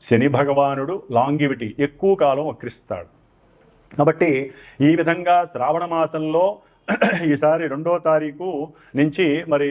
శని భగవానుడు లాంగివిటీ ఎక్కువ కాలం వక్రిస్తాడు. కాబట్టి ఈ విధంగా శ్రావణ మాసంలో ఈసారి రెండో తారీఖు నుంచి మరి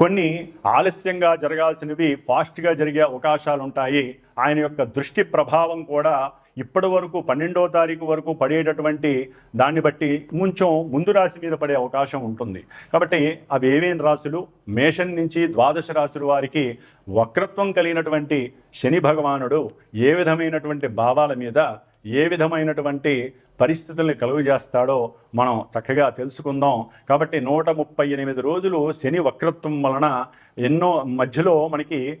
కొన్ని ఆలస్యంగా జరగాల్సినవి ఫాస్ట్గా జరిగే అవకాశాలు ఉంటాయి ఆయన యొక్క దృష్టి ప్రభావం కూడా ఇప్పటి వరకు పన్నెండో తారీఖు వరకు పడేటటువంటి దాన్ని బట్టి కొంచెం ముందు రాశి మీద పడే అవకాశం ఉంటుంది. కాబట్టి అవి ఏమేం రాశులు? మేషం నుంచి ద్వాదశ రాశుల వారికి వక్రత్వం కలిగినటువంటి శని భగవానుడు ఏ విధమైనటువంటి భావాల మీద ఏ విధమైనటువంటి పరిస్థితుల్ని కలుగు చేస్తాడో మనం చక్కగా తెలుసుకుందాం. కాబట్టి నూట ముప్పై ఎనిమిది రోజులు శని వక్రత్వం వలన ఎన్నో మధ్యలో మనకి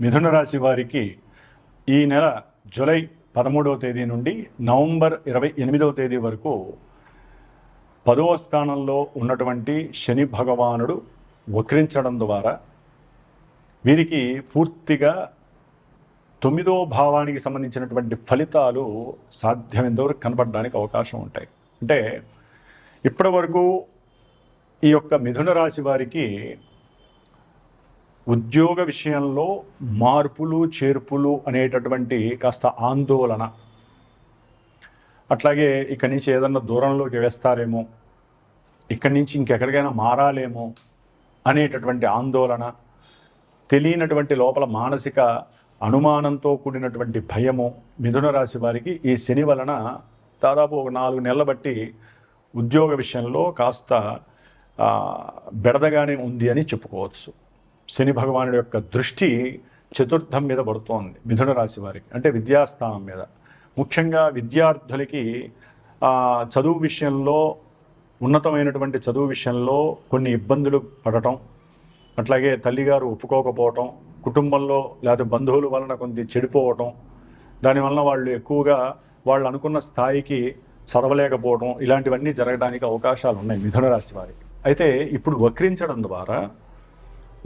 మిథున రాశి వారికి ఈ నెల జూలై పదమూడవ తేదీ నుండి నవంబర్ ఇరవై ఎనిమిదవ తేదీ వరకు పదవ స్థానంలో ఉన్నటువంటి శని భగవానుడు వక్రించడం ద్వారా వీరికి పూర్తిగా తొమ్మిదో భావానికి సంబంధించినటువంటి ఫలితాలు సాధ్యమైనంతవరకు కనపడడానికి అవకాశం ఉంటాయి. అంటే ఇప్పటి వరకు ఈ యొక్క మిథున రాశి వారికి ఉద్యోగ విషయంలో మార్పులు చేర్పులు అనేటటువంటి కాస్త ఆందోళన. అట్లాగే ఇక్కడి నుంచి ఏదన్నా దూరంలోకి వేస్తారేమో ఇక్కడి నుంచి ఇంకెక్కడికైనా మారాలేమో అనేటటువంటి ఆందోళన తెలియనటువంటి లోపల మానసిక అనుమానంతో కూడినటువంటి భయము మిథున రాశి వారికి ఈ శని వలన దాదాపు ఒక నాలుగు నెలల బట్టి ఉద్యోగ విషయంలో కాస్త బెడదగానే ఉంది అని చెప్పుకోవచ్చు. శని భగవానుడి యొక్క దృష్టి చతుర్థం మీద పడుతోంది మిథున రాశి వారికి అంటే విద్యాస్థానం మీద. ముఖ్యంగా విద్యార్థులకి చదువు విషయంలో ఉన్నతమైనటువంటి చదువు విషయంలో కొన్ని ఇబ్బందులు పడటం అట్లాగే తల్లిగారు ఒప్పుకోకపోవటం కుటుంబంలో లేకపోతే బంధువుల వలన కొంత చెడిపోవటం దానివలన వాళ్ళు ఎక్కువగా వాళ్ళు అనుకున్న స్థాయికి చదవలేకపోవడం ఇలాంటివన్నీ జరగడానికి అవకాశాలు ఉన్నాయి మిథున రాశి వారికి. అయితే ఇప్పుడు వక్రించడం ద్వారా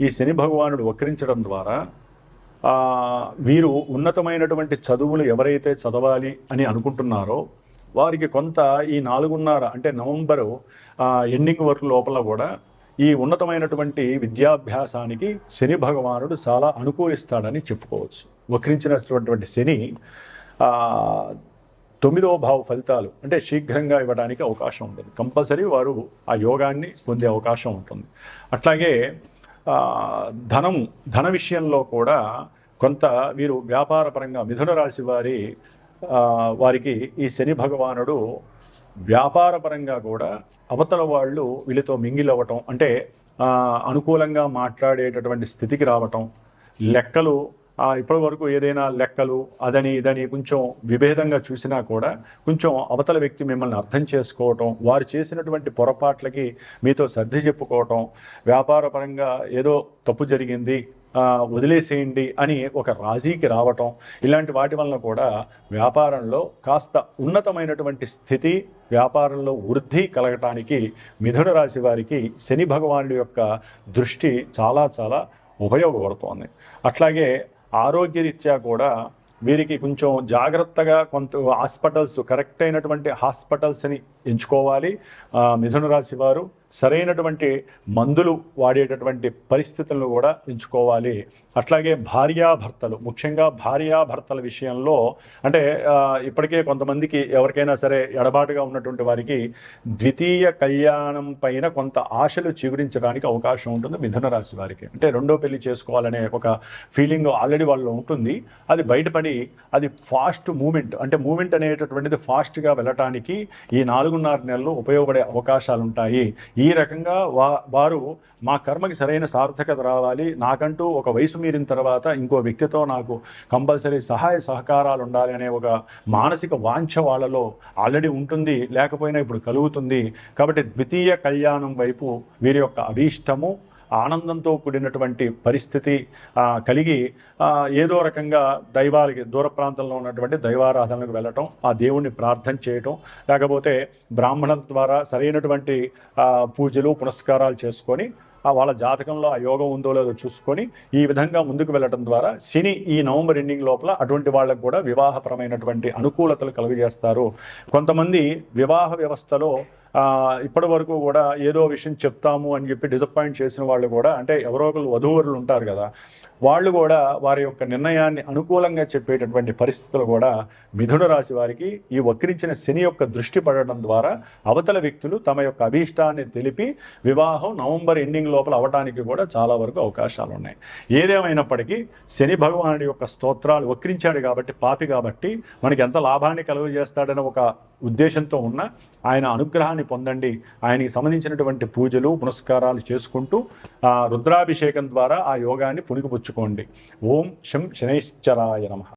ఈ శని భగవానుడు వక్రించడం ద్వారా వీరు ఉన్నతమైనటువంటి చదువులు ఎవరైతే చదవాలి అని అనుకుంటున్నారో వారికి కొంత ఈ నాలుగున్నర అంటే నవంబరు ఎండింగ్ వరకు లోపల కూడా ఈ ఉన్నతమైనటువంటి విద్యాభ్యాసానికి శని భగవానుడు చాలా అనుకూలిస్తాడని చెప్పుకోవచ్చు. వక్రించినటువంటి శని తొమ్మిదవ భావ ఫలితాలు అంటే శీఘ్రంగా ఇవ్వడానికి అవకాశం ఉంటుంది. కంపల్సరీ వారు ఆ యోగాన్ని పొందే అవకాశం ఉంటుంది. అట్లాగే ధనము ధన విషయంలో కూడా కొంత వీరు వ్యాపారపరంగా మిథున రాశి వారి వారికి ఈ శని భగవానుడు వ్యాపారపరంగా కూడా అవతల వాళ్ళు వీళ్ళతో మింగిలవ్వటం అంటే అనుకూలంగా మాట్లాడేటటువంటి స్థితికి రావటం లెక్కలు ఇప్పటి వరకు ఏదైనా లెక్కలు అదని ఇదని కొంచెం విభేదంగా చూసినా కూడా కొంచెం అవతల వ్యక్తి మిమ్మల్ని అర్థం చేసుకోవటం వారు చేసినటువంటి పొరపాట్లకి మీతో సర్ది చెప్పుకోవటం వ్యాపారపరంగా ఏదో తప్పు జరిగింది వదిలేసేయండి అని ఒక రాజీకి రావటం ఇలాంటి వాటి వలన కూడా వ్యాపారంలో కాస్త ఉన్నతమైనటువంటి స్థితి వ్యాపారంలో వృద్ధి కలగటానికి మిథున రాశి వారికి శని భగవానుడి యొక్క దృష్టి చాలా చాలా ఉపయోగపడుతోంది. అట్లాగే ఆరోగ్యరీత్యా కూడా వీరికి కొంచెం జాగ్రత్తగా కొంత హాస్పిటల్స్ కరెక్ట్ అయినటువంటి హాస్పిటల్స్ని ఎంచుకోవాలి. ఆ, మిథున రాశి వారు. సరైనటువంటి మందులు వాడేటటువంటి పరిస్థితులను కూడా ఎంచుకోవాలి. అట్లాగే భార్యాభర్తలు ముఖ్యంగా భార్యాభర్తల విషయంలో అంటే ఇప్పటికే కొంతమందికి ఎవరికైనా సరే ఎడబాటుగా ఉన్నటువంటి వారికి ద్వితీయ కళ్యాణం పైన కొంత ఆశలు చిగురించడానికి అవకాశం ఉంటుంది మిథున రాశి వారికి. అంటే రెండో పెళ్ళి చేసుకోవాలనే ఒక ఫీలింగ్ ఆల్రెడీ వాళ్ళు ఉంటుంది. అది బయటపడి అది ఫాస్ట్ మూమెంట్ అంటే మూమెంట్ అనేటటువంటిది ఫాస్ట్గా వెళ్ళటానికి ఈ నాలుగున్నర నెలలు ఉపయోగపడే అవకాశాలు ఉంటాయి ఈ రకంగా వా వారు మా కర్మకి సరైన సార్థకత రావాలి. నాకంటూ ఒక వయసు మీరిన తర్వాత ఇంకో వ్యక్తితో నాకు కంపల్సరీ సహాయ సహకారాలు ఉండాలి అనే ఒక మానసిక వాంఛ వాళ్ళలో ఆల్రెడీ ఉంటుంది. లేకపోయినా ఇప్పుడు కలుగుతుంది. కాబట్టి ద్వితీయ కళ్యాణం వైపు వీరి యొక్క అభీష్టము ఆనందంతో కూడినటువంటి పరిస్థితి కలిగి ఏదో రకంగా దైవాలకి దూర ప్రాంతంలో ఉన్నటువంటి దైవారాధనలకు వెళ్ళటం ఆ దేవుణ్ణి ప్రార్థన చేయటం లేకపోతే బ్రాహ్మణం ద్వారా సరైనటువంటి పూజలు పునస్కారాలు చేసుకొని ఆ వాళ్ళ జాతకంలో ఆ యోగం ఉందో లేదో చూసుకొని ఈ విధంగా ముందుకు వెళ్ళటం ద్వారా శని ఈ నవంబర్ ఎండింగ్ లోపల అటువంటి వాళ్ళకు కూడా వివాహపరమైనటువంటి అనుకూలతలు కలుగజేస్తారు. కొంతమంది వివాహ వ్యవస్థలో ఇప్పటి వరకు కూడా ఏదో విషయం చెప్తాము అని చెప్పి డిసప్పాయింట్ చేసిన వాళ్ళు కూడా అంటే ఎవరో ఒకరు వధూవరులు ఉంటారు కదా వాళ్ళు కూడా వారి యొక్క నిర్ణయాన్ని అనుకూలంగా చెప్పేటటువంటి పరిస్థితులు కూడా మిథున రాశి వారికి ఈ వక్రించిన శని యొక్క దృష్టి పడడం ద్వారా అవతల వ్యక్తులు తమ యొక్క అభీష్టాన్ని తెలిపి వివాహం నవంబర్ ఎండింగ్ లోపల అవటానికి కూడా చాలా వరకు అవకాశాలు ఉన్నాయి. ఏదేమైనప్పటికీ శని భగవానుడి యొక్క స్తోత్రాలు వక్రించాడు కాబట్టి పాపి కాబట్టి మనకి ఎంత లాభాన్ని కలుగజేస్తాడని ఒక ఉద్దేశంతో ఉన్న ఆయన అనుగ్రహాన్ని పొందండి. ఆయనకి సంబంధించినటువంటి పూజలు పునస్కారాలు చేసుకుంటూ ఆ రుద్రాభిషేకం ద్వారా ఆ యోగాన్ని పుణికిపుచ్చుకోండి ఓం శం శనైశ్చరాయ నమ.